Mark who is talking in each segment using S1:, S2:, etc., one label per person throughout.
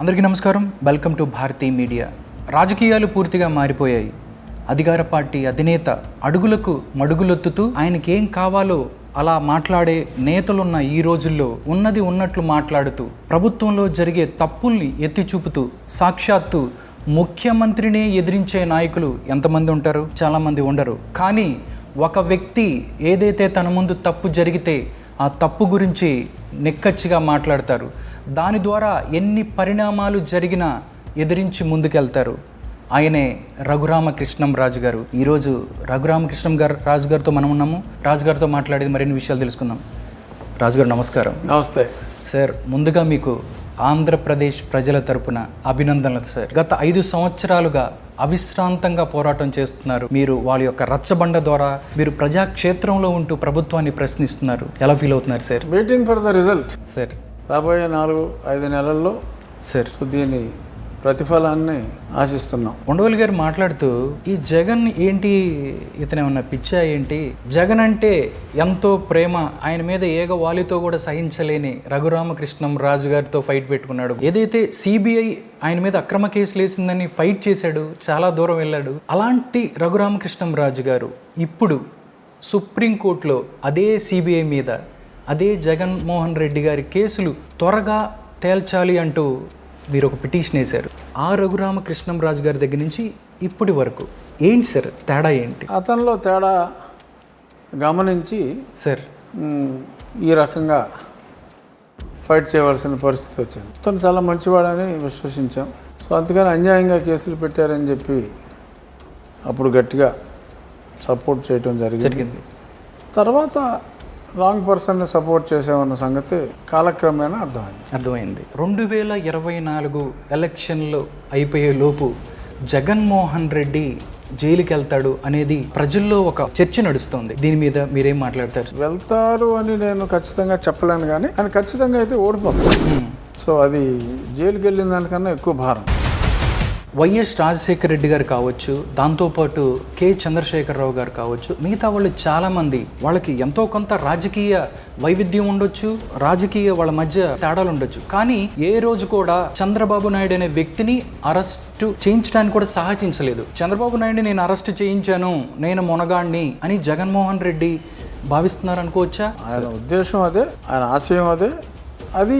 S1: అందరికీ నమస్కారం. Welcome to Bharati media రాజకీయాలు పూర్తిగా మారిపోయాయి. అధికార పార్టీ అధినేత అడుగులకు మడుగులొత్తుతూ ఆయనకి ఏం కావాలో అలా మాట్లాడే నేతలున్న ఈ రోజుల్లో ఉన్నది ఉన్నట్లు మాట్లాడుతూ ప్రభుత్వంలో జరిగే తప్పుల్ని ఎత్తి చూపుతూ సాక్షాత్తు ముఖ్యమంత్రినే ఎదిరించే నాయకులు ఎంతమంది ఉంటారు? చాలామంది ఉండరు. కానీ ఒక వ్యక్తి ఏదైతే తన ముందు తప్పు జరిగితే ఆ తప్పు గురించి నిక్కచ్చిగా మాట్లాడతారు. దాని ద్వారా ఎన్ని పరిణామాలు జరిగినా ఎదిరించి ముందుకెళ్తారు. ఆయనే రఘురామకృష్ణం రాజు గారు ఈరోజు రఘురామకృష్ణం గారు రాజు గారితో మనం ఉన్నాము. రాజు గారితో మాట్లాడేది మరిన్ని విషయాలు తెలుసుకుందాం. రాజుగారు నమస్కారం.
S2: నమస్తే.
S1: సార్ ముందుగా మీకు ఆంధ్రప్రదేశ్ ప్రజల తరపున అభినందనలు సార్. గత ఐదు సంవత్సరాలుగా అవిశ్రాంతంగా పోరాటం చేస్తున్నారు. మీరు వాళ్ళ యొక్క రచ్చబండ ద్వారా మీరు ప్రజాక్షేత్రంలో ఉంటూ ప్రభుత్వాన్ని ప్రశ్నిస్తున్నారు. ఎలా ఫీల్ అవుతున్నారు sir?
S2: Waiting for the result
S1: sir
S2: రాబోయే నాలుగు ఐదు నెలల్లో
S1: సార్.
S2: సో దీని ప్రతిఫలాన్ని ఆశిస్తున్నాం.
S1: ఉండవల్లి గారు మాట్లాడుతూ ఈ జగన్ ఏంటి ఇతను ఏమన్నా పిచ్చా ఏంటి? జగన్ అంటే ఎంతో ప్రేమ ఆయన మీద ఏగ వాలితో కూడా సహించలేని రఘురామకృష్ణం రాజు గారితో ఫైట్ పెట్టుకున్నాడు. ఏదైతే సిబిఐ ఆయన మీద అక్రమ కేసులు వేసిందని ఫైట్ చేశాడు చాలా దూరం వెళ్ళాడు అలాంటి రఘురామకృష్ణం రాజు గారు ఇప్పుడు సుప్రీంకోర్టులో అదే సిబిఐ మీద అదే జగన్మోహన్ రెడ్డి గారి కేసులు త్వరగా తేల్చాలి అంటూ మీరు ఒక పిటిషన్ వేశారు. ఆ రఘురామకృష్ణంరాజు గారి దగ్గర నుంచి ఇప్పటి వరకు ఏంటి సార్? తేడా ఏంటి?
S2: అతనిలో తేడా గమనించి
S1: సార్.
S2: ఈ రకంగా ఫైట్ చేయవలసిన పరిస్థితి వచ్చింది. అతను చాలా మంచివాడని విశ్వసించాం. సో అందుకని అన్యాయంగా కేసులు పెట్టారని చెప్పి అప్పుడు గట్టిగా సపోర్ట్ చేయటం జరిగింది.
S1: జరిగింది.
S2: తర్వాత రాంగ్ పర్సన్ని సపోర్ట్ చేసామన్న సంగతి కాలక్రమేణా అర్థమైంది.
S1: అర్థమైంది. రెండు వేల ఇరవై నాలుగు ఎలక్షన్లు అయిపోయే లోపు జగన్మోహన్ రెడ్డి జైలుకి వెళ్తాడు అనేది ప్రజల్లో ఒక చర్చ నడుస్తోంది. దీని మీద మీరేం మాట్లాడతారు?
S2: వెళ్తారు అని నేను ఖచ్చితంగా చెప్పలేను కానీ ఆయన ఖచ్చితంగా అయితే ఓడిపోతాడు సో అది జైలుకి వెళ్ళిన దానికన్నా ఎక్కువ భారం.
S1: వైఎస్ రాజశేఖర రెడ్డి గారు కావచ్చు దాంతోపాటు కె చంద్రశేఖరరావు గారు కావచ్చు మిగతా వాళ్ళు చాలామంది వాళ్ళకి ఎంతో కొంత రాజకీయ వైవిధ్యం ఉండొచ్చు రాజకీయ వాళ్ళ మధ్య తేడాలు ఉండొచ్చు. కానీ ఏ రోజు కూడా చంద్రబాబు నాయుడు అనే వ్యక్తిని అరెస్టు చేయించడానికి కూడా సాహసించలేదు. చంద్రబాబు నాయుడు నేను అరెస్ట్ చేయించాను నేను మొనగాణ్ణి అని జగన్మోహన్ రెడ్డి భావిస్తున్నారు అనుకోవచ్చా
S2: ఆయన ఉద్దేశం అదే ఆయన ఆశయం అదే. అది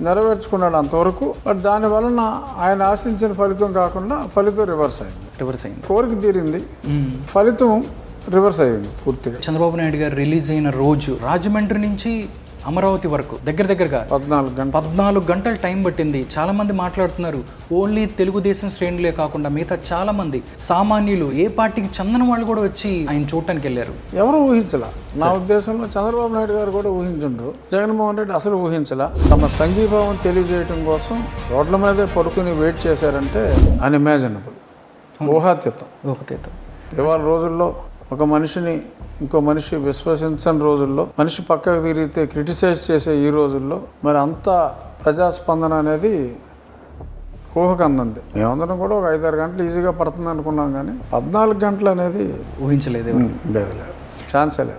S2: నెరవేర్చుకున్నాడు అంతవరకు. బట్ దాని వలన ఆయన ఆశించిన ఫలితం కాకుండా ఫలితం రివర్స్ అయింది.
S1: రివర్స్ అయింది.
S2: కోరిక తీరింది. ఫలితం రివర్స్ అయింది పూర్తిగా.
S1: చంద్రబాబు నాయుడు గారు రిలీజ్ అయిన రోజు రాజమండ్రి నుంచి అమరావతి వరకు దగ్గర దగ్గరగా.
S2: పద్నాలుగు గంటలు.
S1: పద్నాలుగు గంటల టైం పట్టింది. చాలా మంది మాట్లాడుతున్నారు. ఓన్లీ తెలుగుదేశం శ్రేణులే కాకుండా మిగతా చాలా మంది సామాన్యులు ఏ పార్టీకి చెందిన వాళ్ళు కూడా వచ్చి ఆయన చూడటానికి వెళ్ళారు.
S2: ఎవరు ఊహించలా? నా ఉద్దేశంలో చంద్రబాబు నాయుడు గారు కూడా ఊహించుండ్రు. జగన్మోహన్ రెడ్డి అసలు ఊహించలా. తమ సంఘీభావం తెలియజేయటం కోసం రోడ్ల మీదే పడుకుని వెయిట్ చేశారంటే అన్ఇమాజినబుల్. ఊహాతీతం.
S1: ఊహతీత.
S2: ఇవాళ రోజుల్లో ఒక మనిషిని ఇంకో మనిషి విశ్వసించని రోజుల్లో మనిషి పక్కకు తిరిగితే క్రిటిసైజ్ చేసే ఈ రోజుల్లో మరి అంత ప్రజాస్పందన అనేది ఊహకు అందంది మేమందరం కూడా ఒక ఐదారు గంటలు ఈజీగా పడుతుంది అనుకున్నాం కానీ పద్నాలుగు గంటలు అనేది
S1: ఊహించలేదు
S2: లేదు లేదు. ఛాన్సే లేదు.